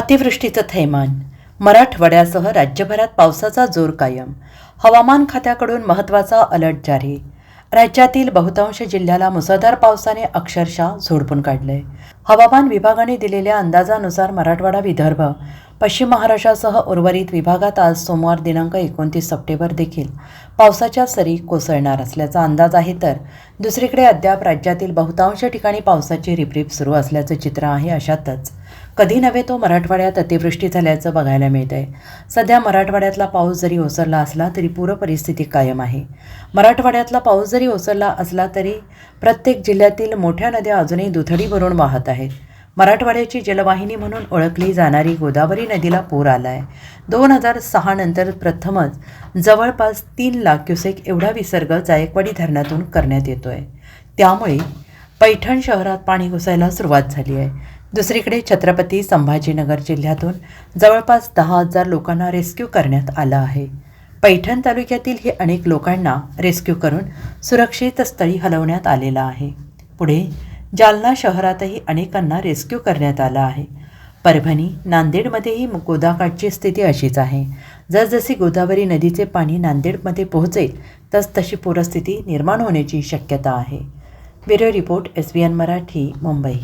अतिवृष्टीचं थैमान. मराठवाड्यासह राज्यभरात पावसाचा जोर कायम. हवामान खात्याकडून महत्त्वाचा अलर्ट जारी. राज्यातील बहुतांश जिल्ह्याला मुसळधार पावसाने अक्षरशः झोडपून काढले हवामान विभागाने दिलेल्या अंदाजानुसार मराठवाडा विदर्भ पश्चिम महाराष्ट्रासह उर्वरित विभागात आज सोमवार दिनांक एकोणतीस सप्टेंबर देखील पावसाच्या सरी कोसळणार असल्याचा अंदाज आहे तर दुसरीकडे अद्याप राज्यातील बहुतांश ठिकाणी पावसाची रिपरिप सुरू असल्याचं चित्र आहे अशातच. कधी नव्हे तो मराठवाड्यात अतिवृष्टी झाल्याचं बघायला मिळत आहे सध्या मराठवाड्यातला पाऊस जरी ओसरला असला तरी पूर परिस्थिती कायम आहे. मराठवाड्यातला पाऊस जरी ओसरला असला तरी प्रत्येक जिल्ह्यातील मोठ्या नद्या अजूनही दुथडी भरून वाहत आहेत. मराठवाड्याची जलवाहिनी म्हणून ओळखली जाणारी गोदावरी नदीला पूर आला आहे दोन हजार सहा नंतर प्रथमच जवळपास तीन लाख क्युसेक एवढा विसर्ग जायकवाडी धरणातून करण्यात येतोय. त्यामुळे पैठण शहरात पाणी घुसायला सुरुवात झाली आहे. दुसरीकडे छत्रपती संभाजीनगर जिल्ह्यातून जवळपास दहा हजार लोकांना रेस्क्यू करण्यात आलं आहे. पैठण तालुक्यातील हे अनेक लोकांना रेस्क्यू करून सुरक्षित स्थळी हलवण्यात आलेलं आहे. पुढे जालना शहरातही अनेकांना रेस्क्यू करण्यात आला आहे. परभणी नांदेडमध्येही गोदाकाठची स्थिती अशीच आहे. जसजशी गोदावरी नदीचे पाणी नांदेडमध्ये पोहोचेल तस तशी पूरस्थिती निर्माण होण्याची शक्यता आहे. Bureau report S B N Marathi Mumbai.